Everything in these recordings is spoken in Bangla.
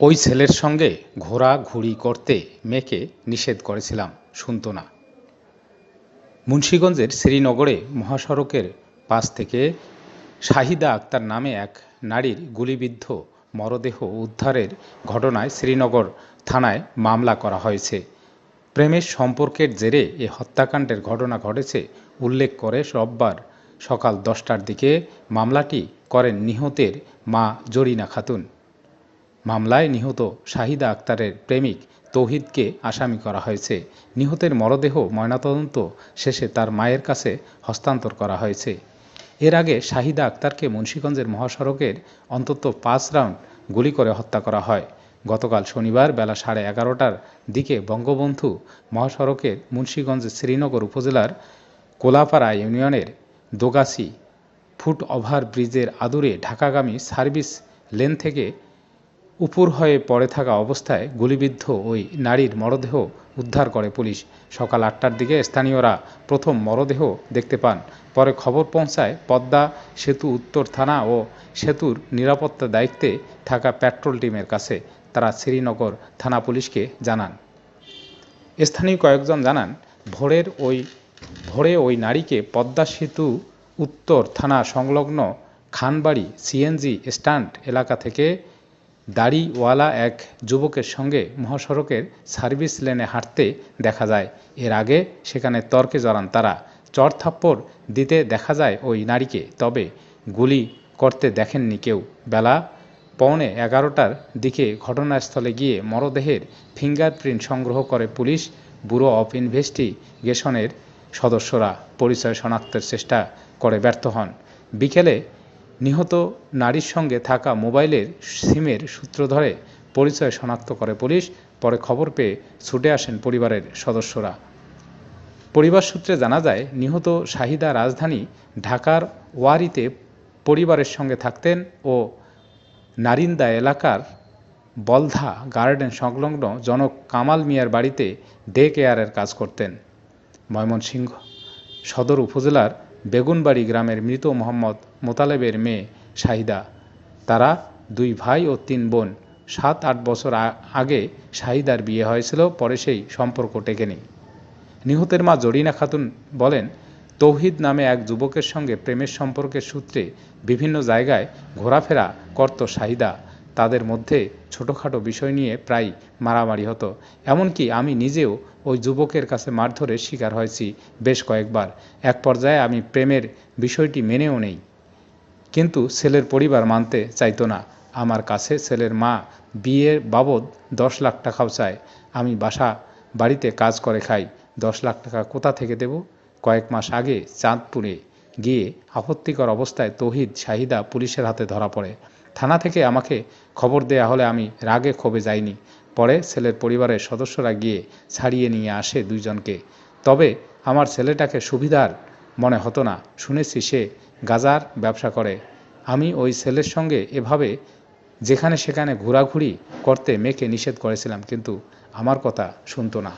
ওই ছেলের সঙ্গে ঘোরাঘুরি করতে মেয়েকে নিষেধ করেছিলাম, শুনত না। মুন্সীগঞ্জের শ্রীনগরে মহাসড়কের পাশ থেকে শাহিদা আক্তার নামে এক নারীর গুলিবিদ্ধ মরদেহ উদ্ধারের ঘটনায় শ্রীনগর থানায় মামলা করা হয়েছে। প্রেমের সম্পর্কের জেরে এ হত্যাকাণ্ডের ঘটনা ঘটেছে উল্লেখ করে রোববার সকাল দশটার দিকে। মামলাটি করেন নিহতের মা জরিনা খাতুন। মামলায় নিহত শাহিদা আক্তারের প্রেমিক তৌহিদকে আসামি করা হয়েছে। নিহতের মরদেহ ময়নাতদন্ত শেষে তার মায়ের কাছে হস্তান্তর করা হয়েছে। এর আগে শাহিদা আক্তারকে মুন্সীগঞ্জের মহাসড়কের অন্তত পাঁচ রাউন্ড গুলি করে হত্যা করা হয়। গতকাল শনিবার বেলা সাড়ে এগারোটার দিকে বঙ্গবন্ধু মহাসড়কের মুন্সীগঞ্জ শ্রীনগর উপজেলার কোলাপাড়া ইউনিয়নের দোগাছি ফুট ওভার ব্রিজের আদুরে ঢাকাগামী সার্ভিস লেন থেকে উপুর হয়ে পড়ে থাকা অবস্থায় গুলিবিদ্ধ ওই নারীর মরদেহ উদ্ধার করে পুলিশ। সকাল আটটার দিকে স্থানীয়রা প্রথম মরদেহ দেখতে পান। পরে খবর পৌঁছায় পদ্মা সেতু উত্তর থানা ও সেতুর নিরাপত্তা দায়িত্বে থাকা পেট্রোল টিমের কাছে। তারা শ্রীনগর থানা পুলিশকে জানান। স্থানীয় কয়েকজন জানান, ভোরের ওই, ভোরে ওই নারীকে পদ্মা সেতু উত্তর থানা সংলগ্ন খানবাড়ি সিএনজি স্ট্যান্ড এলাকা থেকে দাড়িওয়ালা এক যুবকের সঙ্গে মহাসড়কের সার্ভিস লেনে হাঁটতে দেখা যায়। এর আগে সেখানে তর্কে জড়ান তারা। চড়থাপ্পড় দিতে দেখা যায় ওই নারীকে। তবে গুলি করতে দেখেননি কেউ। বেলা পৌনে এগারোটার দিকে ঘটনাস্থলে গিয়ে মরদেহের ফিঙ্গারপ্রিন্ট সংগ্রহ করে পুলিশ, ব্যুরো অফ ইনভেস্টিগেশনের সদস্যরা পরিচয় শনাক্তের চেষ্টা করে ব্যর্থ হন। বিকেলে নিহত নারীর সঙ্গে থাকা মোবাইলের সিমের সূত্র ধরে পরিচয় শনাক্ত করে পুলিশ, পরে খবর পেয়ে ছুটে আসেন পরিবারের সদস্যরা। পরিবার সূত্রে জানা যায়, নিহত শাহিদা রাজধানী ঢাকার ওয়ারিতে পরিবারের সঙ্গে থাকতেন ও নারিন্দা এলাকার বলধা গার্ডেন সংলগ্ন জনক কামাল মিয়ার বাড়িতে ডে কেয়ারের কাজ করতেন। ময়মনসিংহ সদর উপজেলার বেগুনবাড়ি গ্রামের মৃত মোহাম্মদ মোতালেবের মেয়ে শাহিদা। তারা দুই ভাই ও তিন বোন। সাত, আট বছর আগে শাহিদার বিয়ে হয়েছিল, পরে সেই সম্পর্ক টেকেনি নিহতের মা জরিনা খাতুন বলেন, তৌহিদ নামে এক যুবকের সঙ্গে প্রেমের সম্পর্কের সূত্রে বিভিন্ন জায়গায় ঘোরাফেরা করত শাহিদা। তাদের মধ্যে ছোটোখাটো বিষয় নিয়ে প্রায় মারামারি হতো। এমনকি আমি নিজেও ওই যুবকের কাছে মারধরের শিকার হয়েছি বেশ কয়েকবার। এক পর্যায়ে আমি প্রেমের বিষয়টি মেনেও নেই। কিন্তু ছেলের পরিবার মানতে চাইতো না। আমার কাছে ছেলের মা বিয়ের বাবদ দশ লাখ টাকাও চায়। আমি বাসা বাড়িতে কাজ করে খাই। দশ লাখ টাকা কোথা থেকে দেব? কয়েক মাস আগে চাঁদপুরে গিয়ে আপত্তিকর অবস্থায় তৌহিদ শাহিদা পুলিশের হাতে ধরা পড়ে। থানা থেকে আমাকে খবর দেয়া হলে আমি রাগে ক্ষোভে যাইনি। পরে ছেলের পরিবারের সদস্যরা গিয়ে ছাড়িয়ে নিয়ে আসে দুইজনকে। তবে আমার ছেলেটাকে সুবিধার মনে হতো না। শুনেছি সে গাজার ব্যবসা করে। আমি ওই ছেলের সঙ্গে এভাবে যেখানে সেখানে ঘোরাঘুরি করতে মেয়েকে নিষেধ করেছিলাম, কিন্তু আমার কথা শুনতো না।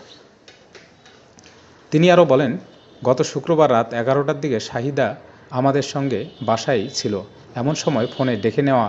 তিনি আরও বলেন, গত শুক্রবার রাত এগারোটার দিকে শাহিদা আমাদের সঙ্গে বাসায় ছিল। এমন সময় ফোনে ডেকে নেওয়া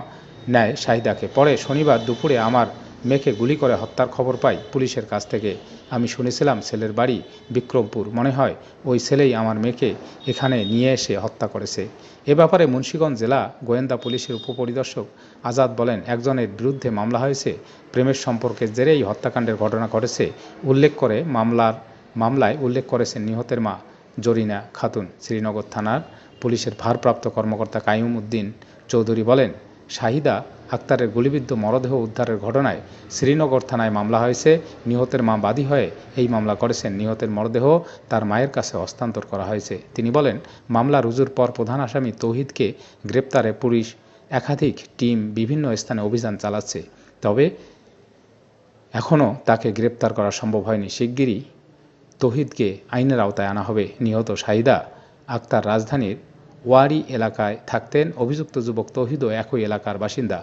নেয় শাহিদাকে। পরে শনিবার দুপুরে আমার মেয়েকে গুলি করে হত্যার খবর পাই পুলিশের কাছ থেকে। আমি শুনেছিলাম ছেলের বাড়ি বিক্রমপুর। মনে হয় ওই ছেলেই আমার মেয়েকে এখানে নিয়ে এসে হত্যা করেছে। এ ব্যাপারে মুন্সীগঞ্জ জেলা গোয়েন্দা পুলিশের উপপরিদর্শক আজাদ বলেন, একজনের বিরুদ্ধে মামলা হয়েছে, প্রেমের সম্পর্কের জেরেই হত্যাকাণ্ডের ঘটনা ঘটেছে। উল্লেখ করে মামলার, মামলায় উল্লেখ করেছেন নিহতের মা জরিনা খাতুন, শ্রীনগর থানার পুলিশের ভারপ্রাপ্ত কর্মকর্তা কাইম উদ্দিন চৌধুরী বলেন, শাহিদা আক্তারের গুলিবিদ্ধ মরদেহ উদ্ধারের ঘটনায় শ্রীনগর থানায় মামলা হয়েছে। নিহতের মা বাদী হয়ে এই মামলা করেছেন। নিহতের মরদেহ তার মায়ের কাছে হস্তান্তর করা হয়েছে। তিনি বলেন মামলা রুজুর পর প্রধান আসামি তৌহিদকে গ্রেপ্তারে পুলিশ একাধিক টিম বিভিন্ন স্থানে অভিযান চালাচ্ছে। তবে এখনও তাকে গ্রেপ্তার করা সম্ভব হয়নি। শিগগিরই তৌহিদকে আইনের আওতায় আনা হবে। নিহত শাহিদা আক্তার রাজধানীর ওয়ারি এলাকায় থাকতেন। অভিযুক্ত যুবক তহিদও একই এলাকার বাসিন্দা।